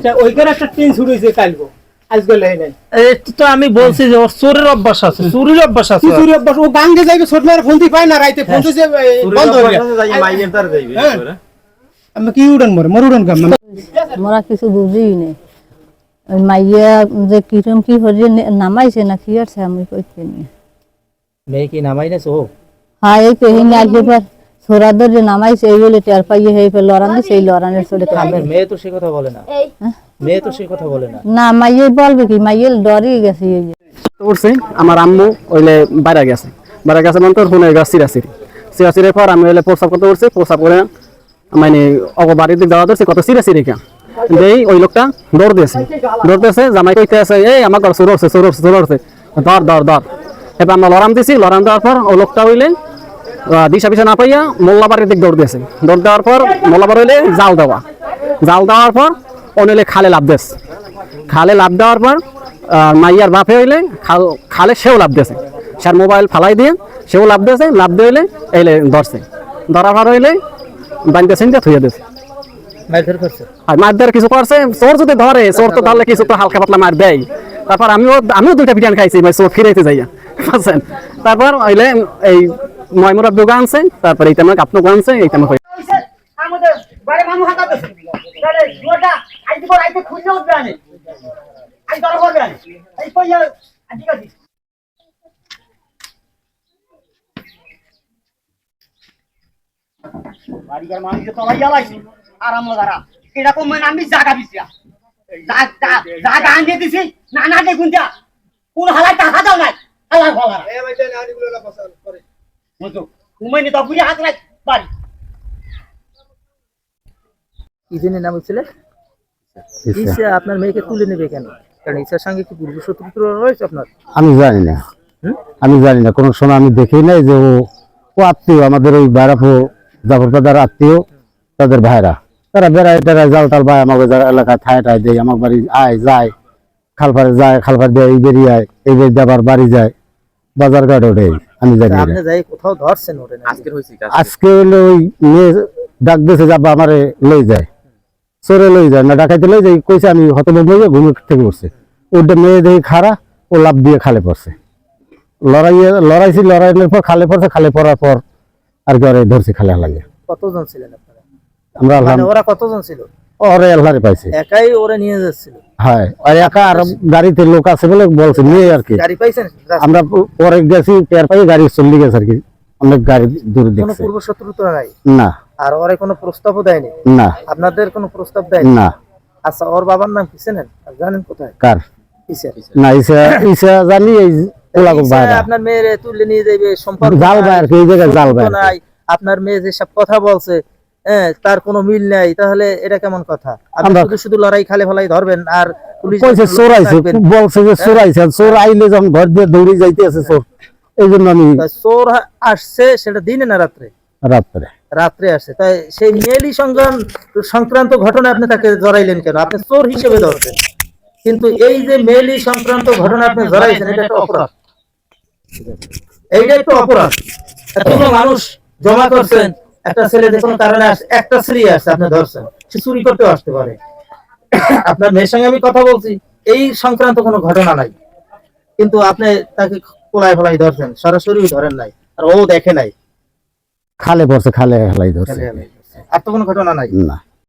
আচ্ছা ওইখানে একটা টিন শুরু হয়েছে কালকে। আজকে লেহে নাই। এই তো আমি বলছি যে ওর চোরের অভ্যাস আছে চুরির অভ্যাস আছে। কি অভ্যাস? ও গাঙ্গে যাইবে ছোট মেয়ের ফোন দিয়ে পায় না রাইতে ফোন দিছে বন্ধ হয়ে। আমি কি উড়ান মরে? মর উড়ান কাম আমরা কিছু বুঝি নেই মাইয়া যে কিরম কি হরে নামাইছে না কি আছে আমি কইতে নি। মেয়ে কি নামাই না হ্যাঁ এই যে নামাইছে এই বলে টের পাইয়ে হয়ে ফেল লড়ান দিছে এই লড়ানের চলে আপনার মেয়ে তো সে কথা বলে না মেয়ে তো সে কথা বলে না না মাইয়ে বলবে কি মাইয়ে ডরি গেছে এই যে উঠছে আমার আম্মু ওইলে বাইরে গেছে বাইরে গেছে মানে তোর ফোনে গেছে সিরাসিরি সিরাসিরির পর আমি ওইলে প্রস্তাব করতে উঠছি প্রস্তাব করে মানে অগ বাড়ির দিক দেওয়া ধরছে কত সিরাসিরি কেন দেই ওই লোকটা দৌড় দিয়েছে দৌড় দিয়েছে জামাই কইতে আছে এই আমার ঘর চোর উঠছে ধর ধর ধর এবার আমরা লড়াম দিছি লড়াম দেওয়ার পর ও লোকটা হইলে দিশা পিছা না পাইয়া মোল্লাবাড়ির দিক দৌড় দিয়েছে। দৌড় দেওয়ার পর মোল্লাবার হইলে জাল দেওয়া। জাল দেওয়ার পর ও নিলে খালে লাভ দিয়েছে। খালে লাভ দেওয়ার পর মাইয়ার বাপে হইলে খাল খালে সেও লাভ দিয়েছে। সার মোবাইল ফালাই দিয়ে সেও লাভ দিয়েছে লাভ দিয়ে হইলে এইলে ধরছে। ধরার পর হইলে বান্ধে সিনতে থুয়ে দিয়েছে। আর মার দেওয়ার কিছু করছে চোর যদি ধরে চোর তো তাহলে কিছু তো হালকা পাতলা মার দেয়। তারপর আমিও আমিও দুইটা বিরিয়ানি খাইছি মানে চোর ফিরাইতে যাইয়া। বুঝছেন? তারপর হইলে এই ময়মুরার দোকান আনছে তারপর এই তেমন আপনার আনছে এই তেমন আমাদের বাড়ি মামু হাতা দিছে তাহলে দুটা আইতে পর আইতে খুঁজে উঠবে আনে আই দর করবে আনে এই কইয়া ঠিক আছে। বাড়ির মানুষ তো ভাইয়া আরাম দাঁড়া এরকম মানে আমি জায়গা দিছি জায়গা আনিয়ে দিছি না না দেখুন যা। কোন হালাই টাকা দাও নাই। বুঝছ তুমি নি হাত রাখ বাড়ি। কি নাম হচ্ছিল ইসা আপনার মেয়েকে তুলে নেবে কেন? কারণ ইসার সঙ্গে কি পূর্ব শত্রুতা রয়েছে আপনার? আমি জানি না। আমি জানি না কোনো সময় আমি দেখি নাই যে ও ও আত্মীয় আমাদের ওই বাইরাফো জাফরপাদার আত্মীয় তাদের ভাইরা। তারা বেড়ায় টেড়ায় জাল টাল ভাই আমাকে যারা এলাকায় ঠায় ঠায় দেয় আমার বাড়ি আয় যায় খালপারে যায় খালপার দিয়ে এই বেরিয়ে আয় এই বেরিয়ে আবার বাড়ি যায়। বাজার ঘাট ওঠে আমি জানি আপনি যাই কোথাও ধরছেন ওরে আজকের হয়েছে আজকে হলো ওই মেয়ে ডাক দিয়েছে যাবা আমারে লই যায়। চোরে লই যায় না ডাকাইতে লই যায় কইছে আমি হতভম্ব হয়ে ঘুমে থেকে উঠছে ওটা মেয়ে দেখি খারা ও লাভ দিয়ে খালে পড়ছে। লড়াইয়ে লড়াইছি লড়াইয়ের পর খালে পড়ছে খালে পড়ার পর আর কি ওরে ধরছি খালে লাগে কতজন ছিলেন আপনারা? আমরা মানে ওরা কতজন ছিল? ওরে আল্লাহরে পাইছি। একাই ওরে নিয়ে যাচ্ছিল। হ্যাঁ। আর একা আর গাড়িতে লোক আছে বলে বলছে নিয়ে আর কি। গাড়ি পাইছেন? আমরা পরে গেছি পাই গাড়ি চলে গেছে আর কি। অনেক গাড়ি দূরে কোনো পূর্ব শত্রুতা নাই? না। আর ওরে কোনো প্রস্তাবও দেয়নি? না। আপনাদের কোনো প্রস্তাব দেয়নি? না। আচ্ছা ওর বাবার নাম কি চেনেন? জানেন কোথায়? কার? কিসের না ইসা ইসা জানি এই পোলাগো ইসা আপনার মেয়ের তুলে নিয়ে যাবে সম্পর্ক জাল বাইর এই জায়গায় জাল আপনার মেয়ে যেসব কথা বলছে তার কোনো মিল নাই। তাহলে এটা কেমন কথা? আপনি শুধু লড়াই খালে ফেলাই ধরবেন আর পুলিশ কইছে যখন চোর আইছে বলছে যে চোর আইছে চোর আইলে যখন ঘর দিয়ে দৌড়ে যাইতে আছে চোর। এই জন্য আমি চোর আসছে সেটা দিনে না রাত্রে? রাত্রে। রাত্রে আসছে। তাই সেই মেয়েলি সংগ্রাম সংক্রান্ত ঘটনা আপনি তাকে জড়াইলেন কেন? আপনি চোর হিসেবে ধরছেন কিন্তু এই যে মেয়েলি সংক্রান্ত ঘটনা আপনি জড়াইছেন এটা একটা অপরাধ। এইটা একটু অপরাধ। এতগুলো মানুষ জমা করছেন একটা ছেলে যে কোনো কারণে একটা স্ত্রী আসছে আপনি ধরছেন সে চুরি করতেও আসতে পারে। আপনার মেয়ের সঙ্গে আমি কথা বলছি এই সংক্রান্ত কোনো ঘটনা নাই। কিন্তু আপনি তাকে কোলায় ফলাই ধরছেন সরাসরি ধরেন নাই আর ও দেখে নাই। খালে পড়ছে খালে হেলাই ধরছে। আর তো কোনো ঘটনা নাই? না।